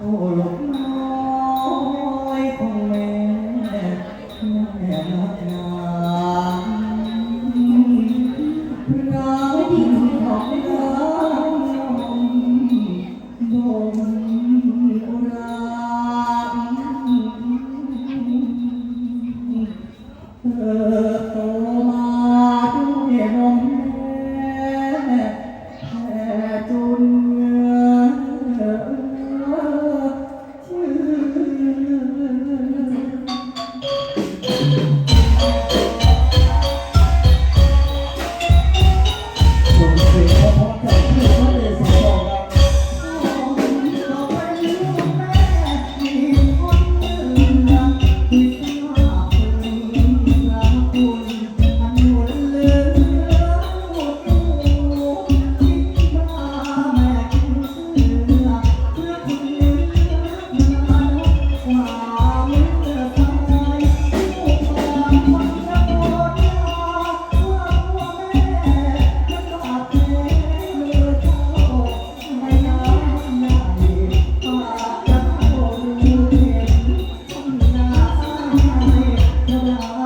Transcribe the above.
โอ้หลงน้อยของแม่แม่รักนางพระดิของนางบนรางเออ எவ்வளோ